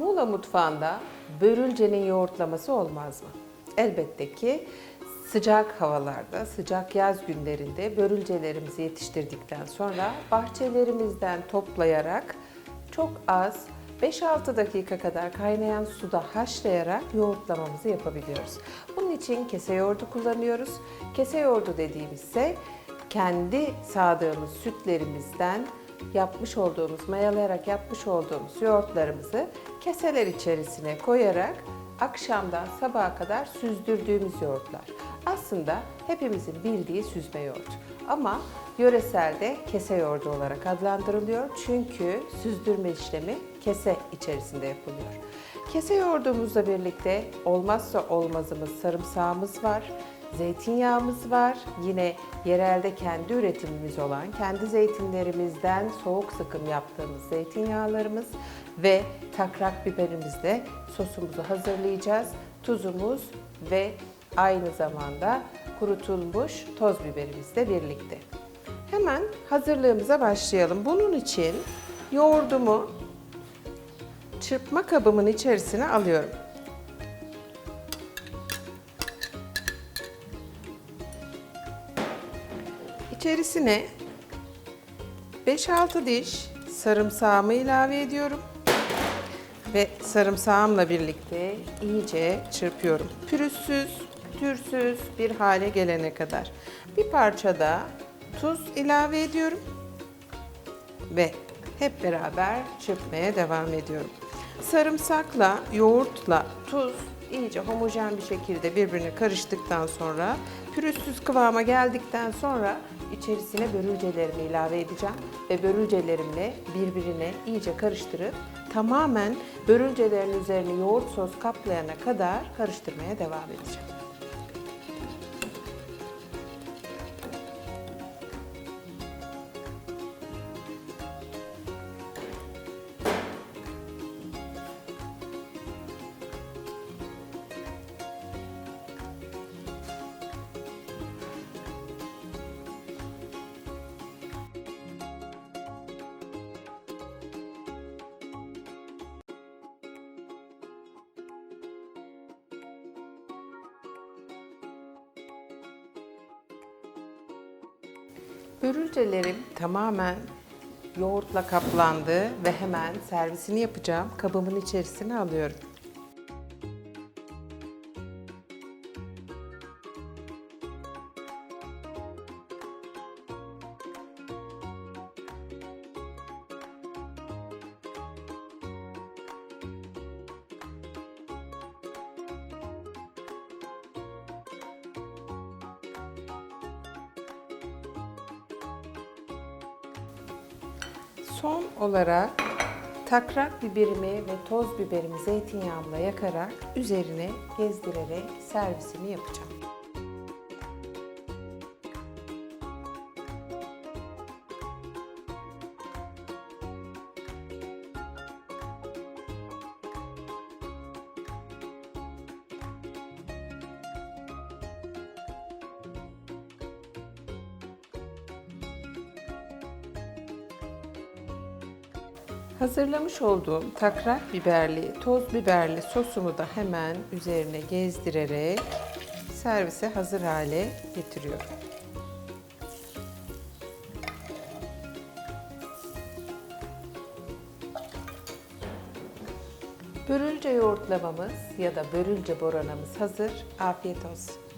Muğla mutfağında börülcenin yoğurtlaması olmaz mı? Elbette ki sıcak havalarda, sıcak yaz günlerinde börülcelerimizi yetiştirdikten sonra bahçelerimizden toplayarak çok az 5-6 dakika kadar kaynayan suda haşlayarak yoğurtlamamızı yapabiliyoruz. Bunun için kese yoğurdu kullanıyoruz. Kese yoğurdu dediğimizse kendi sağdığımız sütlerimizden yapmış olduğumuz, mayalayarak yapmış olduğumuz yoğurtlarımızı keseler içerisine koyarak akşamdan sabaha kadar süzdürdüğümüz yoğurtlar. Aslında hepimizin bildiği süzme yoğurt. Ama yöreselde kese yoğurdu olarak adlandırılıyor. Çünkü süzdürme işlemi kese içerisinde yapılıyor. Kese yoğurdumuzla birlikte olmazsa olmazımız sarımsağımız var. Zeytinyağımız var. Yine yerelde kendi üretimimiz olan, kendi zeytinlerimizden soğuk sıkım yaptığımız zeytinyağlarımız ve takrak biberimizle sosumuzu hazırlayacağız. Tuzumuz ve aynı zamanda kurutulmuş toz biberimizle birlikte. Hemen hazırlığımıza başlayalım. Bunun için yoğurdumu çırpma kabımın içerisine alıyorum. İçerisine 5-6 diş sarımsağımı ilave ediyorum ve sarımsağımla birlikte iyice çırpıyorum. Pürüzsüz, pütürsüz bir hale gelene kadar. Bir parça da tuz ilave ediyorum ve hep beraber çırpmaya devam ediyorum. Sarımsakla, yoğurtla tuz iyice homojen bir şekilde birbirine karıştıktan sonra pürüzsüz kıvama geldikten sonra içerisine börülcelerimi ilave edeceğim ve börülcelerimle birbirine iyice karıştırıp tamamen börülcelerin üzerine yoğurt sos kaplayana kadar karıştırmaya devam edeceğim. Börülcelerim tamamen yoğurtla kaplandı ve hemen servisini yapacağım. Kabımın içerisine alıyorum. Son olarak takrak biberimi ve toz biberimi zeytinyağımla yakarak üzerine gezdirerek servisimi yapacağım. Hazırlamış olduğum takrak biberli, toz biberli sosumu da hemen üzerine gezdirerek servise hazır hale getiriyorum. Börülce yoğurtlamamız ya da börülce boranamız hazır. Afiyet olsun.